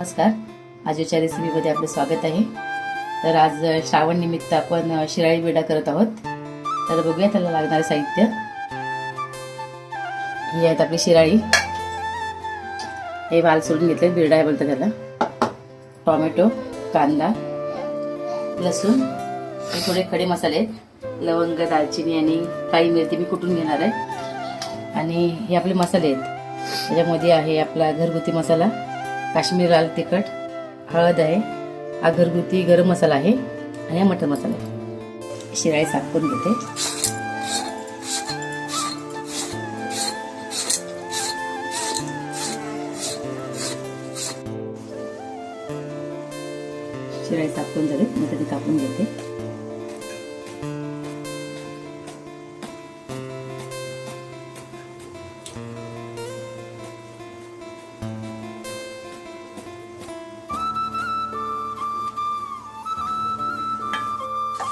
नमस्कार. आजच्या रेसिपीमध्ये आपलं स्वागत आहे. तर आज श्रावण निमित्त आपण शिराळी बेडा करत आहोत. तर बघूया त्याला लागणारे साहित्य. ही आहेत आपली शिराळी. हे वाल सोडून घेतले बिरडा आहे बोलतो त्याला. टॉमॅटो कांदा लसूण हे थोडे खडे मसाले आहेत. लवंग दालचिनी आणि काळी मिरची मी कुटून घेणार आहे. आणि हे आपले मसाले आहेत. त्याच्यामध्ये आहे आपला घरगुती मसाला. काश्मीर लाल तिखट हळद आहे हा घरगुती गरम मसाला आहे आणि हा मटन मसाला आहे. शिराळी साफ करून घेते. शिराळी साफ करून झाली मग ती कापून घेते.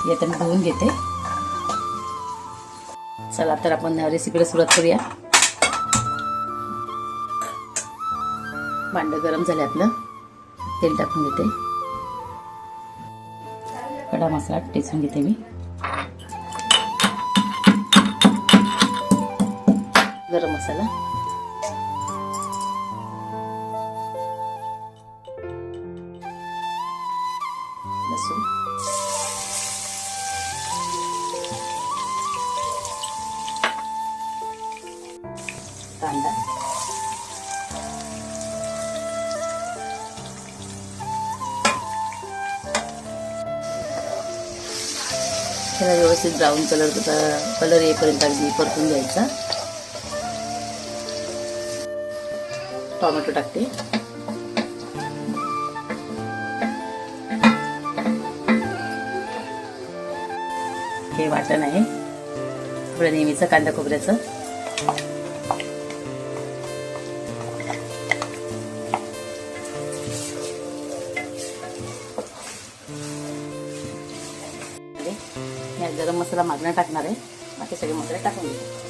ही आता मी धुवून घेते. चला तर आपण रेसिपीला सुरुवात करूया. भांडं गरम झालं आपलं. तेल टाकून घेते. कडा मसाला टेचून घेते मी. गरम मसाला. लसूण. कांदा. त्याला व्यवस्थित ब्राऊन कलर कलर येईपर्यंत अगदी परतून घ्यायचा. टोमॅटो टाकते. हे वाटण आहे. आपलं नेहमीचं कांदा खोबऱ्याचं. गरम मसाला मागण्या टाकणार आहे. बाकी सगळे मसाले टाकून घेऊ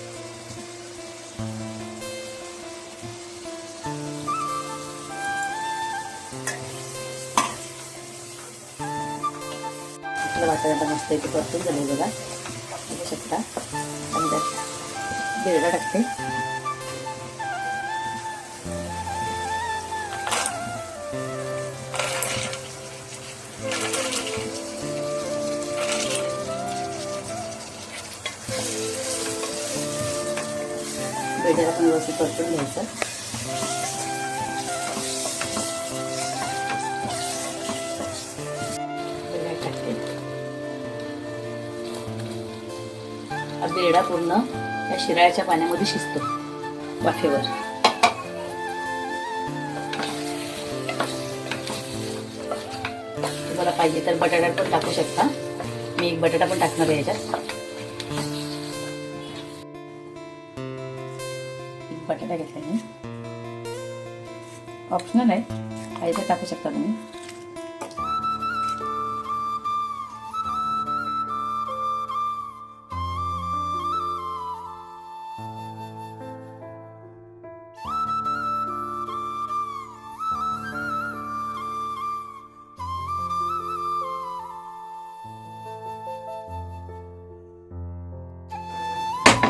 आपलं वाटण मस्त इथे परतून झालं बघा. बघू शकता आणि त्यात बिरडा टाकते. बेटर आपण व्यवस्थित परतून घ्यायचं. बेडा पूर्ण या शिराळ्याच्या पाण्यामध्ये शिजतो वाफेवर. तुम्हाला पाहिजे तर बटाटा पण टाकू शकता. मी एक बटाटा पण टाकणार आहे याच्यात. बटाटा घेतला मी. ऑप्शनल आहे काही तर टाकू शकता तुम्ही.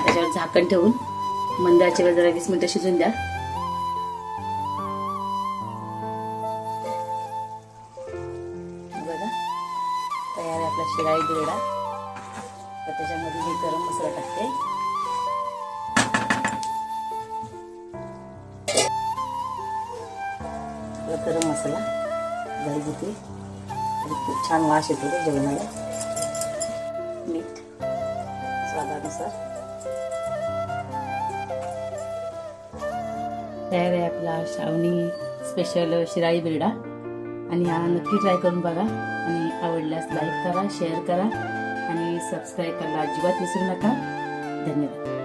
त्याच्यावर झाकण ठेवून मंद आचेवर जरा वीस मिनिटं शिजून द्या. बघा तयार आहे आपला शिराई दुरडा. तर त्याच्यामध्ये मी गरम मसाला टाकते. आपला गरम मसाला घरगुती आणि खूप छान वास येतो जेवणाला. मीठ स्वादानुसार. तयार आहे आपला श्रावणी स्पेशल शिराई बिरडा. आणि हा नक्की ट्राय करून बघा. आणि आवडल्यास लाईक करा शेअर करा. आणि सबस्क्राईब करायला अजिबात विसरू नका. धन्यवाद.